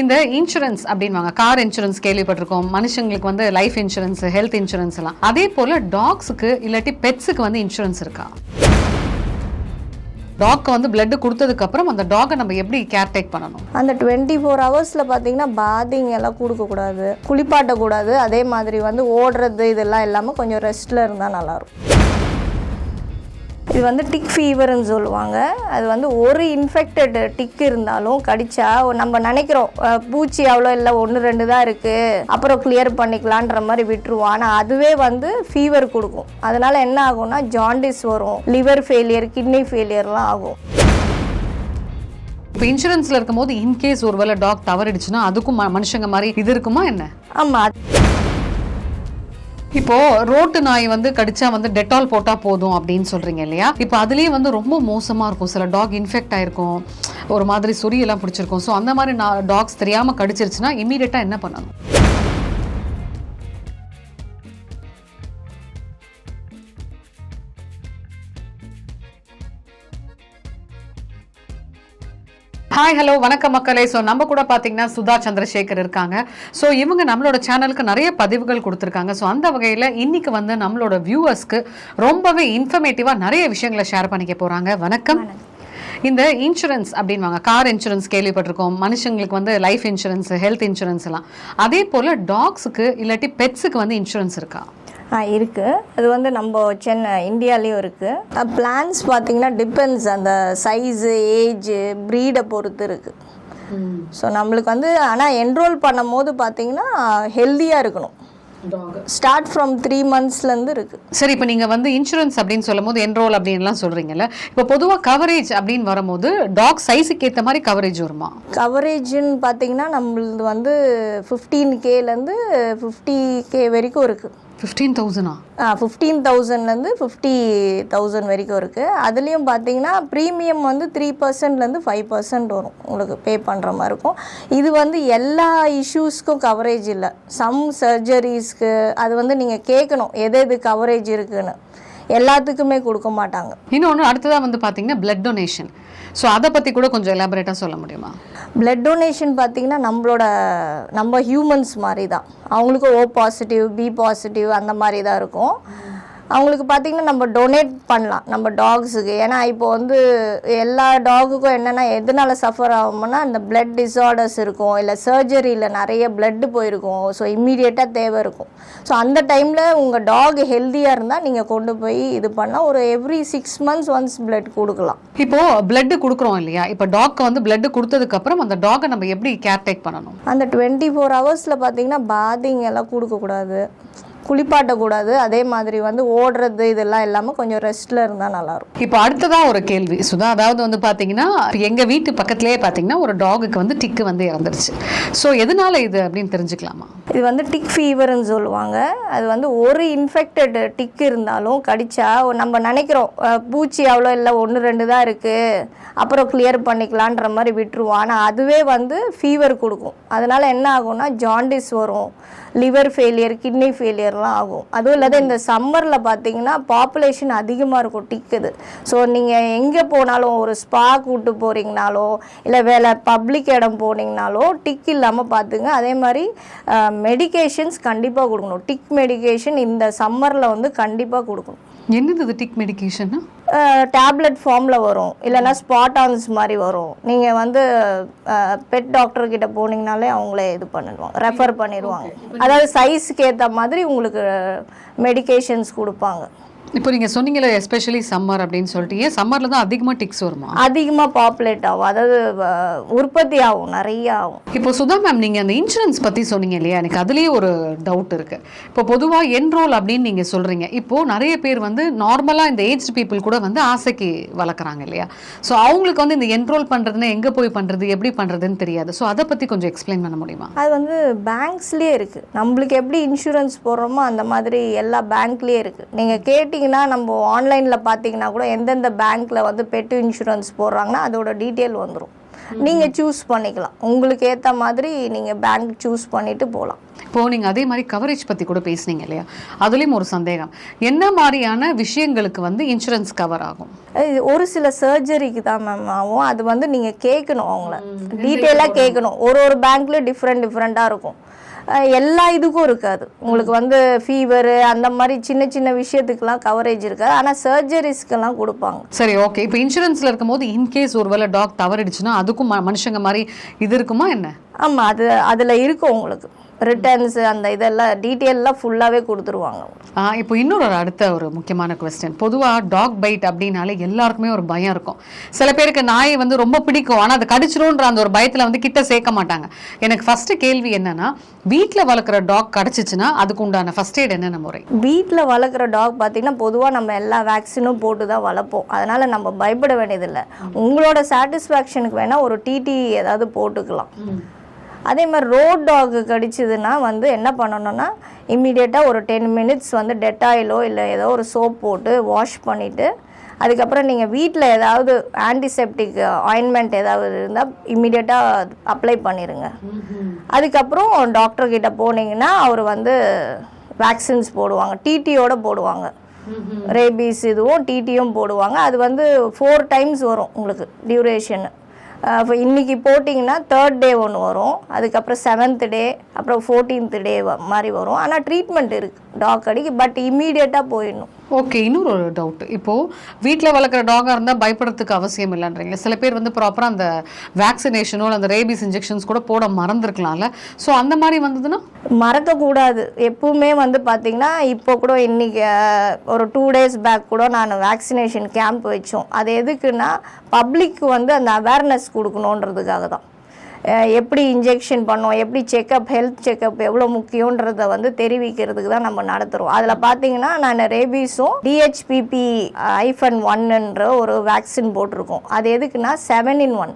இந்த இன்சூரன்ஸ் அப்படின்வாங்க car insurance கேள்விப்பட்டிருக்கோம். மனுஷங்களுக்கு வந்து லைஃப் இன்சூரன்ஸ் ஹெல்த் இன்சூரன்ஸ் எல்லாம். அதே போல டாக்ஸுக்கு இல்லாட்டி பெட்ஸுக்கு வந்து இன்சூரன்ஸ் இருக்கா? டாக்கு வந்து பிளட்டு கொடுத்ததுக்கப்புறம் அந்த டாகை நம்ம எப்படி கேர் டேக் பண்ணணும்? அந்த டுவெண்ட்டி ஃபோர் ஹவர்ஸில் பார்த்தீங்கன்னா பாதிங் எல்லாம் கொடுக்கக்கூடாது. குளிப்பாட்டக்கூடாது. அதே மாதிரி வந்து ஓடுறது இதெல்லாம் இல்லாமல் கொஞ்சம் ரெஸ்ட்டில் இருந்தால் நல்லாயிருக்கும் இது வந்து டிக் ஃபீவர்னு சொல்லுவாங்க. அது வந்து ஒரு இன்ஃபெக்டட் டிக் இருந்தாலும் கடிச்சா நம்ம நினைக்கிறோம் பூச்சி அவ்வளோ இல்லை ஒன்று ரெண்டு தான் இருக்குது அப்புறம் கிளியர் பண்ணிக்கலான்ற மாதிரி விட்டுருவோம். ஆனால் அதுவே வந்து ஃபீவர் கொடுக்கும். அதனால என்ன ஆகும்னா ஜாண்டிஸ் வரும் லிவர் ஃபெயிலியர் கிட்னி ஃபெயிலியர்லாம் ஆகும். இப்போ இன்சூரன்ஸ்ல இருக்கும்போது இன்கேஸ் ஒருவேளை டாக் தவறிடுச்சுன்னா அதுக்கும் மனுஷங்க மாதிரி இது இருக்குமா என்ன? ஆமாம் இப்போ ரோட்டு நாய் வந்து கடிச்சா வந்து டெட்டால் போட்டால் போதும் அப்படின்னு சொல்றீங்க இல்லையா? இப்போ அதுலயே வந்து ரொம்ப மோசமா இருக்கும். சில டாக் இன்ஃபெக்ட் ஆயிருக்கும். ஒரு மாதிரி சொறி பிடிச்சிருக்கும். ஸோ அந்த மாதிரி டாக்ஸ் தெரியாம கடிச்சிருச்சுன்னா இமீடியட்டாக என்ன பண்ணணும்? ஹாய் ஹலோ வணக்கம் மக்களே. ஸோ நம்ம கூட பார்த்தீங்கன்னா சுதா சந்திரசேகர் இருக்காங்க. ஸோ இவங்க நம்மளோட சேனலுக்கு நிறைய பதிவுகள் கொடுத்துருக்காங்க. ஸோ அந்த வகையில் இன்னைக்கு வந்து நம்மளோட வியூவர்ஸ்க்கு ரொம்பவே இன்ஃபர்மேட்டிவாக நிறைய விஷயங்களை ஷேர் பண்ணிக்க போகிறாங்க வணக்கம். இந்த இன்சூரன்ஸ் அப்படின்வாங்க கார் இன்சூரன்ஸ் கேள்விப்பட்டிருக்கோம். மனுஷங்களுக்கு வந்து லைஃப் இன்சூரன்ஸ் ஹெல்த் இன்சூரன்ஸ் எல்லாம். அதே போல் டாக்ஸுக்கு இல்லாட்டி பெட்ஸுக்கு வந்து இன்சூரன்ஸ் இருக்கா? இருக்குது அது வந்து நம்ம சென்னை இந்தியாலேயும் இருக்குது பிளான்ஸ் பார்த்தீங்கன்னா டிபெண்ட்ஸ் அந்த சைஸு ஏஜு ப்ரீடை பொறுத்து இருக்குது ஸோ நம்மளுக்கு வந்து ஆனால் என்ரோல் பண்ணும் போது பார்த்தீங்கன்னா ஹெல்த்தியாக இருக்கணும் ஸ்டார்ட் ஃப்ரம் த்ரீ மந்த்ஸ்லேருந்து இருக்குது சரி இப்போ நீங்கள் வந்து இன்சூரன்ஸ் அப்படின்னு சொல்லும் போது என்ரோல் அப்படின்லாம் சொல்கிறீங்கல்ல இப்போ பொதுவாக கவரேஜ் அப்படின்னு வரும்போது டாக் சைஸுக்கு ஏற்ற மாதிரி கவரேஜ் வருமா? கவரேஜ்னு பார்த்தீங்கன்னா நம்மளது வந்து ஃபிஃப்டீன் கேலேருந்து ஃபிஃப்டி கே வரைக்கும் இருக்குது ஃபிஃப்டீன் தௌசண்டா ஃபிஃப்டீன் தௌசண்ட்லேருந்து ஃபிஃப்டி தௌசண்ட் வரைக்கும் இருக்குது அதுலேயும் பார்த்தீங்கன்னா ப்ரீமியம் வந்து த்ரீ பர்சன்ட்லேருந்து ஃபைவ் பர்சன்ட் வரும். உங்களுக்கு பே பண்ணுற மாதிரி இருக்கும். இது வந்து எல்லா இஷ்யூஸ்க்கும் கவரேஜ் இல்லை. சம் சர்ஜரிஸ்க்கு அது வந்து நீங்கள் கேட்கணும் எது எது கவரேஜ் இருக்குன்னு. எல்லாத்துக்குமே கொடுக்க மாட்டாங்க. இன்னொன்று அடுத்ததாக வந்து பார்த்தீங்கன்னா பிளட் டொனேஷன் ஸோ அதை பற்றி கூட கொஞ்சம் எலாபரேட்டாக சொல்ல முடியுமா? பிளட் டொனேஷன் பார்த்தீங்கன்னா நம்மளோட நம்ம ஹியூமன்ஸ் மாதிரி தான் அவங்களுக்கு ஓ பாசிட்டிவ் பி பாசிட்டிவ் அந்த மாதிரி தான் இருக்கும். அவங்களுக்கு பார்த்தீங்கன்னா நம்ம டொனேட் பண்ணலாம். நம்ம டாக்ஸுக்கு ஏன்னா இப்போ வந்து எல்லா டாகுக்கும் என்னென்னா எதனால சஃபர் ஆகும்னா அந்த பிளட் டிஸார்டர்ஸ் இருக்கும். இல்லை சர்ஜரியில் நிறைய blood போயிருக்கும். ஸோ இம்மீடியட்டாக தேவை இருக்கும். ஸோ அந்த டைமில் உங்கள் டாக் ஹெல்த்தியாக இருந்தால் நீங்கள் கொண்டு போய் இது பண்ணால் ஒரு every six months once blood கொடுக்கலாம். இப்போ பிளட் கொடுக்குறோம் இல்லையா? இப்போ டாக்கு வந்து பிளட் கொடுத்ததுக்கு அப்புறம் அந்த டாகை நம்ம எப்படி கேர் டேக் பண்ணணும்? அந்த டுவெண்ட்டி ஃபோர் ஹவர்ஸில் பார்த்தீங்கன்னா பாதிங் எல்லாம் கொடுக்கக்கூடாது. குளிப்பாட்டக்கூடாது. அதே மாதிரி வந்து ஓடுறது இதெல்லாம் இல்லாமல் கொஞ்சம் ரெஸ்ட்டில் இருந்தால் நல்லாயிருக்கும் இப்போ அடுத்ததா ஒரு கேள்வி. சுதா அதாவது வந்து பார்த்தீங்கன்னா எங்க வீட்டு பக்கத்துலேயே பார்த்தீங்கன்னா ஒரு டாகுக்கு வந்து டிக்கு வந்து இறந்துருச்சு. ஸோ எதனால இது அப்படின்னு தெரிஞ்சுக்கலாமா? இது வந்து டிக் ஃபீவர்னு சொல்லுவாங்க. அது வந்து ஒரு இன்ஃபெக்டட் டிக் இருந்தாலும் கடிச்சா நம்ம நினைக்கிறோம் பூச்சி அவ்வளோ இல்லை ஒன்று ரெண்டு தான் இருக்குது அப்புறம் கிளியர் பண்ணிக்கலான்ற மாதிரி விட்டுருவோம். ஆனால் அதுவே வந்து ஃபீவர் கொடுக்கும். அதனால என்ன ஆகும்னா ஜாண்டிஸ் வரும். லிவர் ஃபெயிலியர் கிட்னி ஃபெயிலியர்லாம் ஆகும். அதுவும் இல்லாத இந்த சம்மரில் பார்த்தீங்கன்னா பாப்புலேஷன் அதிகமாக இருக்கும் டிக்குது. ஸோ நீங்கள் எங்கே போனாலும் ஒரு ஸ்பா கூட்டு போகிறீங்கனாலோ இல்லை வேலை பப்ளிக் இடம் போனீங்கனாலோ டிக் இல்லாமல் பார்த்துங்க அதே மாதிரி மெடிகேஷன்ஸ் கண்டிப்பாக கொடுக்கணும். டிக் மெடிக்கேஷன் இந்த சம்மரில் வந்து கண்டிப்பாக கொடுக்கணும். என்னது இது டிக் மெடிகேஷன்னா டேப்லெட் ஃபார்மில் வரும். இல்லைன்னா ஸ்பாட்டான்ஸ் மாதிரி வரும். நீங்கள் வந்து பெட் டாக்டர் கிட்ட போனீங்கனாலே அவங்களே இது பண்ணிடுவாங்க ரெஃபர் பண்ணிடுவாங்க. அதாவது சைஸ்க்கு ஏற்ற மாதிரி உங்களுக்கு மெடிகேஷன்ஸ் கொடுப்பாங்க. இப்போ நீங்க சொன்னீங்கல்ல எஸ்பெஷலி சம்மர் அப்படின்னு சொல்லிட்டு ஏன் சம்மர்ல தான் அதிகமா டிக்ஸ் வருமா? அதிகமாக பாப்புலேட் ஆகும். அதாவது உற்பத்தி ஆகும் நிறைய ஆகும். இப்போ சுதா மேம் நீங்க அந்த இன்சூரன்ஸ் பத்தி சொன்னீங்க இல்லையா? எனக்கு அதுலயே ஒரு டவுட் இருக்கு. இப்போ பொதுவா என்ரோல் அப்படின்னு நீங்க சொல்றீங்க. இப்போ நிறைய பேர் வந்து நார்மலா இந்த ஏஜ் பீப்புள் கூட வந்து ஆசைக்கு வளர்க்குறாங்க இல்லையா? ஸோ அவங்களுக்கு வந்து இந்த என்ரோல் பண்றதுன்னா எங்க போய் பண்றது எப்படி பண்றதுன்னு தெரியாது. ஸோ அதை பத்தி கொஞ்சம் எக்ஸ்பிளைன் பண்ண முடியுமா? அது வந்து பேங்க்ஸ்லேயே இருக்குது நம்மளுக்கு எப்படி இன்சூரன்ஸ் போடுறோமோ அந்த மாதிரி எல்லா பேங்க்லேயே இருக்குது நீங்கள் கேட்டிங்கன்னா நம்ம ஆன்லைனில் பார்த்தீங்கன்னா கூட எந்தெந்த பேங்க்கில் வந்து பெட்டு இன்சூரன்ஸ் போடுறாங்கன்னா அதோட டீட்டெயில் வந்துடும் நீங்கள் சூஸ் பண்ணிக்கலாம். உங்களுக்கு ஏற்ற மாதிரி நீங்கள் பேங்க் சூஸ் பண்ணிட்டு போகலாம். இப்போ நீங்க அதே மாதிரி கவரேஜ் பத்தி கூட பேசுனீங்க இல்லையா? அதுலயும் ஒரு சந்தேகம். என்ன மாதிரியான விஷயங்களுக்கு வந்து இன்சூரன்ஸ் கவர் ஆகும்? ஒரு சில சர்ஜரிக்கு தான் மேம் ஆகும். அது வந்து நீங்கள் கேட்கணும் அவங்கள. டீட்டெயிலாக கேட்கணும். ஒரு ஒரு பேங்க்லேயும் டிஃப்ரெண்ட் டிஃப்ரெண்ட்டாக இருக்கும். எல்லா இதுக்கும் இருக்காது. உங்களுக்கு வந்து ஃபீவரு அந்த மாதிரி சின்ன சின்ன விஷயத்துக்கெல்லாம் கவரேஜ் இருக்காது. ஆனால் சர்ஜரிஸ்க்கெல்லாம் கொடுப்பாங்க. சரி ஓகே இப்போ இன்சூரன்ஸ்ல இருக்கும்போது இன்கேஸ் ஒருவேளை டாக் தவறிடுச்சுன்னா அதுக்கும் மனுஷங்க மாதிரி இது இருக்குமா என்ன? ஆமாம் அது அதில் இருக்கும் உங்களுக்கு. ரிட்டர்ன்ஸ் அந்த இதெல்லாம் டீட்டெயிலெலாம் ஃபுல்லாகவே கொடுத்துருவாங்க. இப்போ இன்னொரு அடுத்த ஒரு முக்கியமான கொஸ்டின் பொதுவாக டாக் பைட் அப்படின்னாலே எல்லாருக்குமே ஒரு பயம் இருக்கும். சில பேருக்கு நாயை வந்து ரொம்ப பிடிக்கும். ஆனால் அது கடிச்சிரும்ன்ற அந்த ஒரு பயத்தில் வந்து கிட்ட சேர்க்க மாட்டாங்க. எனக்கு ஃபர்ஸ்ட் கேள்வி என்னன்னா வீட்டில் வளர்க்குற டாக் கடிச்சிச்சுன்னா அதுக்கு உண்டான ஃபர்ஸ்ட் எய்ட் என்னென்ன முறை? வீட்டில் வளர்க்குற டாக் பார்த்தீங்கன்னா பொதுவாக நம்ம எல்லா வேக்சினும் போட்டு தான் வளர்ப்போம். அதனால் நம்ம பயப்பட வேண்டியதில்லை. உங்களோட சாட்டிஸ்ஃபேக்ஷனுக்கு வேணால் ஒரு டிடி ஏதாவது போட்டுக்கலாம். அதே மாதிரி ரோட் டாக் கடிச்சதுன்னா வந்து என்ன பண்ணணும்னா இம்மிடியேட்டாக ஒரு டென் மினிட்ஸ் வந்து டெட்டாயிலோ இல்லை ஏதோ ஒரு சோப் போட்டு வாஷ் பண்ணிவிட்டு அதுக்கப்புறம் நீங்கள் வீட்டில் ஏதாவது ஆன்டிசெப்டிக் ஆயின்மெண்ட் ஏதாவது இருந்தால் இம்மிடியேட்டாக அப்ளை பண்ணிடுங்க அதுக்கப்புறம் டாக்டர் கிட்ட போனீங்கன்னா அவர் வந்து வேக்சின்ஸ் போடுவாங்க. டிடியோட போடுவாங்க. ரேபீஸ் இதுவும் டிடியும் போடுவாங்க. அது வந்து ஃபோர் டைம்ஸ் வரும் உங்களுக்கு டியூரேஷன் இப்போ இன்னைக்கு போட்டிங்கன்னா தேர்ட் டே ஒன்று வரும். அதுக்கப்புறம் செவன்த் டே அப்புறம் ஃபோர்டீன்த் டே மாதிரி வரும். ஆனால் ட்ரீட்மெண்ட் இருக்குது டாக் அடிக்கு பட் இம்மீடியட்டாக போயிடணும். ஓகே இன்னொரு ஒரு டவுட் இப்போ வீட்டில் வளர்க்குற டாகாக இருந்தால் பயப்படுறதுக்கு அவசியம் இல்லைன்றீங்க சில பேர் வந்து ப்ராப்பராக அந்த வேக்சினேஷனோ அந்த ரேபிஸ் இன்ஜெக்ஷன்ஸ் கூட போட மறந்துருக்கலாம்ல. ஸோ அந்த மாதிரி வந்ததுன்னா? மறக்கக்கூடாது. எப்பவுமே வந்து பார்த்தீங்கன்னா இப்போ கூட இன்னைக்கு அஹ், ஒரு டூ டேஸ் பேக் கூட நான் வேக்சினேஷன் கேம்ப் வச்சோம். அது எதுக்குன்னா பப்ளிக் வந்து அந்த அவேர்னஸ் கொடுக்கணுன்றதுக்காக தான். எப்படி இன்ஜெக்ஷன் பண்ணோம் எப்படி செக்கப் ஹெல்த் செக்கப் எவ்வளோ முக்கியன்றத வந்து தெரிவிக்கிறதுக்கு தான் நம்ம நடத்துகிறோம் அதில் பார்த்தீங்கன்னா நான் ரேபீஸும் டிஹெச்பிபி ஐஃபன் ஒன்னுன்ற ஒரு வேக்சின் போட்டிருக்கோம். அது எதுக்குன்னா செவன் இன் ஒன்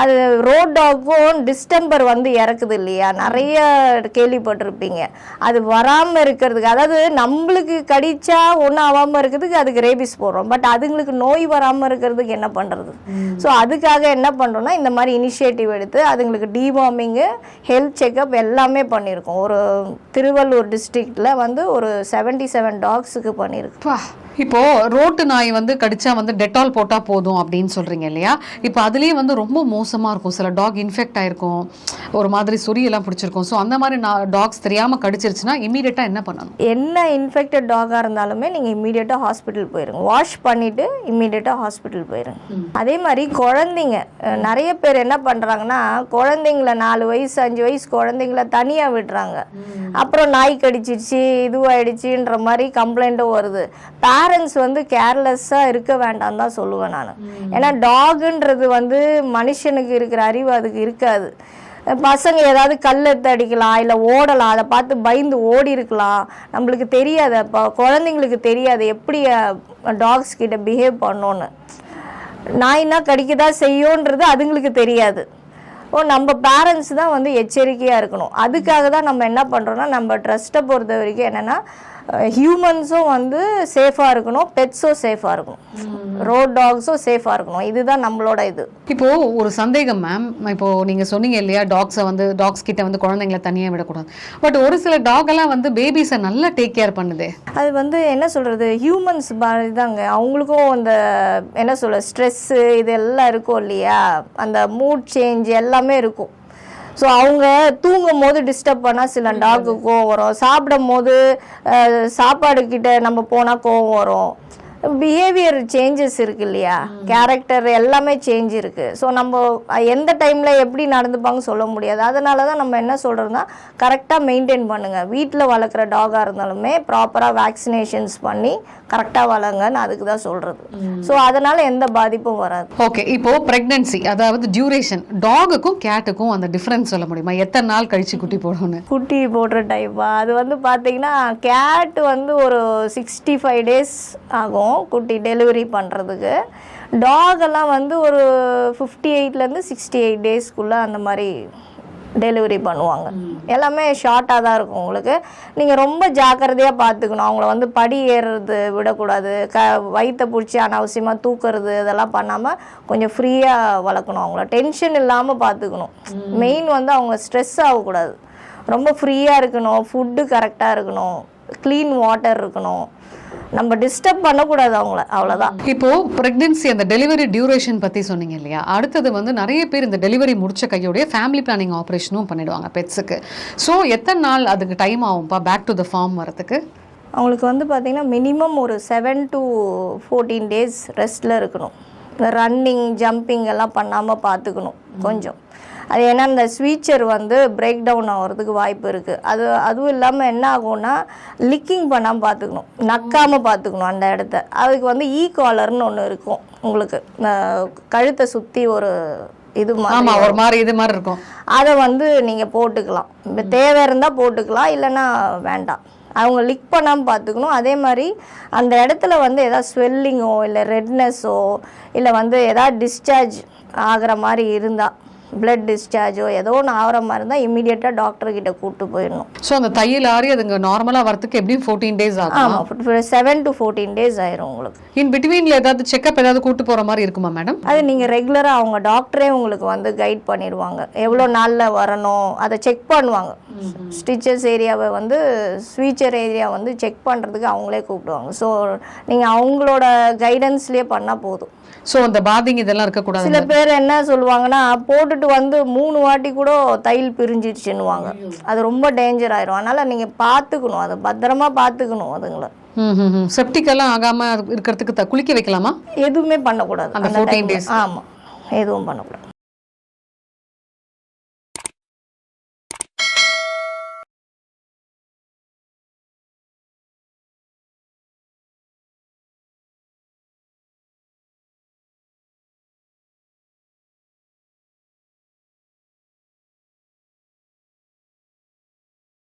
அது ரோட் டாக்கும் டிஸ்டம்பர் வந்து இறக்குது இல்லையா? நிறைய கேள்விப்பட்டிருப்பீங்க. அது வராமல் இருக்கிறதுக்கு அதாவது நம்மளுக்கு கடிச்சா ஒன்றும் ஆகாமல் இருக்கிறதுக்கு அதுக்கு ரேபிஸ் போடுறோம். பட் அதுங்களுக்கு நோய் வராமல் இருக்கிறதுக்கு என்ன பண்ணுறது ஸோ அதுக்காக என்ன பண்ணுறோம்னா இந்த மாதிரி இனிஷியேட்டிவ் எடுத்து அதுங்களுக்கு டிவார்மிங்கு ஹெல்த் செக்கப் எல்லாமே பண்ணியிருக்கோம். ஒரு திருவள்ளூர் டிஸ்ட்ரிக்டில் வந்து ஒரு செவன்ட்டி செவன் டாக்ஸுக்கு பண்ணியிருக்கு பா இப்போ ரோட்டு நாய் வந்து கடிச்சா வந்து டெட்டால் போட்டா போதும் அப்படின்னு சொல்றீங்க இல்லையா? இப்போ அதுலயே வந்து ரொம்ப மோசமா இருக்கும். சில டாக் இன்ஃபெக்ட் ஆயிருக்கும். ஒரு மாதிரி சொரியெல்லாம் பிடிச்சிருக்கும். ஸோ அந்த மாதிரி டாக்ஸ் தெரியாம கடிச்சிருச்சுன்னா இமீடியட்டா என்ன பண்ணணும்? என்ன இன்ஃபெக்டட் டாகாக இருந்தாலுமே நீங்கள் இம்மீடியட்டாக ஹாஸ்பிட்டல் போயிருங்க. வாஷ் பண்ணிவிட்டு இம்மீடியட்டாக ஹாஸ்பிட்டல் போயிருங்க. அதே மாதிரி குழந்தைங்க நிறைய பேர் என்ன பண்ணுறாங்கன்னா குழந்தைங்கள நாலு வயசு அஞ்சு வயசு குழந்தைங்கள தனியாக விடுறாங்க. அப்புறம் நாய் கடிச்சிருச்சு இதுவாயிடுச்சுன்ற மாதிரி கம்ப்ளைண்ட்டும் வருது. பேரண்ட்ஸ் வந்து கேர்லெஸ்ஸாக இருக்க வேண்டாம் தான் சொல்லுவேன் நான். ஏன்னா டாகுன்றது வந்து மனுஷனுக்கு இருக்கிற அறிவு அதுக்கு இருக்காது. பசங்க ஏதாவது கல் எடுத்து அடிக்கலாம் இல்லை ஓடலாம் அதை பார்த்து பயந்து ஓடி இருக்கலாம். நம்மளுக்கு தெரியாது. அப்போ குழந்தைங்களுக்கு தெரியாது எப்படி டாக்ஸ் கிட்ட பிஹேவ் பண்ணோன்னு நாய்னா கடிக்கதா செய்யோன்றது அதுங்களுக்கு தெரியாது. ஓ நம்ம பேரண்ட்ஸ் தான் வந்து எச்சரிக்கையாக இருக்கணும். அதுக்காக தான் நம்ம என்ன பண்ணுறோன்னா நம்ம ட்ரஸ்ட்டை பொறுத்த வரைக்கும் என்னென்னா ஹியூமன்ஸும் வந்து சேஃபாக இருக்கணும் பெட்ஸும் சேஃபாக இருக்கணும். ரோட் டாக்ஸும் சேஃபாக இருக்கணும். இதுதான் நம்மளோட இது. இப்போ ஒரு சந்தேகம் மேம் இப்போ நீங்க சொன்னீங்க இல்லையா டாக்ஸை வந்து டாக்ஸ் கிட்ட வந்து குழந்தைங்களை தனியா விடக்கூடாது. பட் ஒரு சில டாக் எல்லாம் வந்து பேபிஸை நல்லா டேக் கேர் பண்ணுதே. அது வந்து என்ன சொல்கிறது ஹியூமன்ஸ் தாங்க அவங்களுக்கும் அந்த என்ன சொல்ல ஸ்ட்ரெஸ்ஸு இது எல்லாம் இருக்கும் இல்லையா? அந்த மூட் சேஞ்ச் எல்லாமே இருக்கும். ஸோ அவங்க தூங்கும் போது டிஸ்டர்ப் பண்ணால் சில டாக்கு கோவம் வரும். சாப்பிடும் போது சாப்பாடு கிட்ட நம்ம போனால் கோவம் வரும். பிஹேவியர் சேஞ்சஸ் இருக்கு இல்லையா? கேரக்டர் எல்லாமே சேஞ்ச் இருக்கு. ஸோ நம்ம எந்த டைம்ல எப்படி நடந்துப்பாங்க சொல்ல முடியாது. அதனால தான் நம்ம என்ன சொல்றோம்னா கரெக்டாக மெயின்டைன் பண்ணுங்க. வீட்டில் வளர்க்குற டாகாக இருந்தாலுமே ப்ராப்பராக வேக்சினேஷன்ஸ் பண்ணி கரெக்டாக வளங்கன்னு அதுக்கு தான் சொல்றது. ஸோ அதனால எந்த பாதிப்பும் வராது. ஓகே இப்போ பிரெக்னன்சி அதாவது டியூரேஷன் டாகுக்கும் கேட்டுக்கும் அந்த டிஃபரன்ஸ் சொல்ல முடியுமா? எத்தனை நாள் கழிச்சு குட்டி போடும்னு? குட்டி போடுற டைப்பா அது வந்து பார்த்தீங்கன்னா கேட் வந்து ஒரு சிக்ஸ்டி ஃபைவ் டேஸ் ஆகும் குட்டி டெலிவரி பண்ணுறதுக்கு டாக் எல்லாம் வந்து ஒரு ஃபிஃப்டி எயிட்லேருந்து சிக்ஸ்டி எயிட் டேஸ்க்குள்ளே அந்த மாதிரி டெலிவரி பண்ணுவாங்க. எல்லாமே ஷார்ட்டாக தான் இருக்கும் உங்களுக்கு. நீங்கள் ரொம்ப ஜாக்கிரதையாக பார்த்துக்கணும் அவங்கள வந்து படி ஏறுறது விடக்கூடாது. க வயிற்றை பிடிச்சி அனாவசியமாக தூக்குறது இதெல்லாம் பண்ணாமல் கொஞ்சம் ஃப்ரீயாக வளர்க்கணும் அவங்கள. டென்ஷன் இல்லாமல் பார்த்துக்கணும் மெயின் வந்து அவங்க ஸ்ட்ரெஸ் ஆகக்கூடாது. ரொம்ப ஃப்ரீயாக இருக்கணும். ஃபுட்டு கரெக்டாக இருக்கணும். க்ளீன் வாட்டர் இருக்கணும். நம்ம டிஸ்டர்ப் பண்ணக்கூடாது அவங்கள அவ்வளோதான் இப்போ பிரெக்னன்சி அந்த டெலிவரி டியூரேஷன் பத்தி சொன்னீங்க இல்லையா? அடுத்தது வந்து நிறைய பேர் இந்த டெலிவரி முடிச்ச கையோடைய ஃபேமிலி பிளானிங் ஆப்ரேஷனும் பண்ணிடுவாங்க பெட்ஸுக்கு ஸோ எத்தனை நாள் அதுக்கு டைம் ஆகும்ப்பா பேக் டு த ஃபார்ம் வரதுக்கு அவங்களுக்கு வந்து பார்த்திங்கன்னா மினிமம் ஒரு செவன் டு ஃபோர்டீன் டேஸ் ரெஸ்ட்டில் இருக்கணும். ரன்னிங் ஜம்பிங் எல்லாம் பண்ணாமல் பார்த்துக்கணும் கொஞ்சம். அது ஏன்னா இந்த ஸ்வீச்சர் வந்து பிரேக் டவுன் ஆகிறதுக்கு வாய்ப்பு இருக்குது அது அதுவும் இல்லாமல் என்ன ஆகும்னா லிக்கிங் பண்ணாமல் பார்த்துக்கணும் நக்காமல் பார்த்துக்கணும் அந்த இடத்த. அதுக்கு வந்து ஈ காலர்னு ஒன்று இருக்கும். உங்களுக்கு கழுத்தை சுற்றி ஒரு இது மாதிரி ஆமா ஒரு மாதிரி இது மாதிரி இருக்கும். அதை வந்து நீங்கள் போட்டுக்கலாம். தேவை இருந்தால் போட்டுக்கலாம் இல்லைன்னா வேண்டாம். அவங்க லிக் பண்ணாமல் பார்த்துக்கணும் அதே மாதிரி அந்த இடத்துல வந்து எதாவது ஸ்வெல்லிங்கோ இல்லை ரெட்னஸோ இல்லை வந்து எதாவது டிஸ்சார்ஜ் ஆகிற மாதிரி இருந்தால் பிளட் டிஸ்சார்ஜோ ஏதோ ஒன்று ஆகிற மாதிரி இருந்தால் இம்மிடியட்டாக டாக்டர் கிட்ட கூப்பிட்டு போயிடணும். ஸோ அந்த தையல் ஆறி அதுங்க நார்மலா வரதுக்கு எப்படியும் ஃபோர்டீன் டேஸ் ஆகும்? ஆமாம் செவன் டு ஃபோர்டீன் டேஸ் ஆயிரும் உங்களுக்கு. இன் பிட்வீன்ல ஏதாவது செக்அப் ஏதாவது கூட்டு போற மாதிரி இருக்குமா மேடம் அது நீங்கள் ரெகுலராக அவங்க டாக்டரே உங்களுக்கு வந்து கைட் பண்ணிடுவாங்க. எவ்வளோ நாளில் வரணும் அதை செக் பண்ணுவாங்க. ஸ்டிச்சஸ் ஏரியாவை வந்து ஸ்வீச்சர் ஏரியா வந்து செக் பண்ணுறதுக்கு அவங்களே கூப்பிடுவாங்க. ஸோ நீங்கள் அவங்களோட கைடன்ஸ்லேயே பண்ணால் போதும். ஸோ அந்த பாதிங் இதெல்லாம் இருக்கக்கூடாது சில பேர் என்ன சொல்லுவாங்கன்னா போட்டுட்டு வந்து மூணு வாட்டி கூட தையல் பிரிஞ்சிடுச்சுன்னுவாங்க. அது ரொம்ப டேஞ்சர் ஆயிரும். அதனால் நீங்கள் பார்த்துக்கணும் அதை பத்திரமா பார்த்துக்கணும் அதுங்களை. ம் செப்டிக் எல்லாம் ஆகாம இருக்கிறதுக்கு குளிக்க வைக்கலாமா? எதுவுமே பண்ணக்கூடாது. அந்த அந்த 14 time ல. days. ஆமாம் எதுவும் பண்ணக்கூடாது.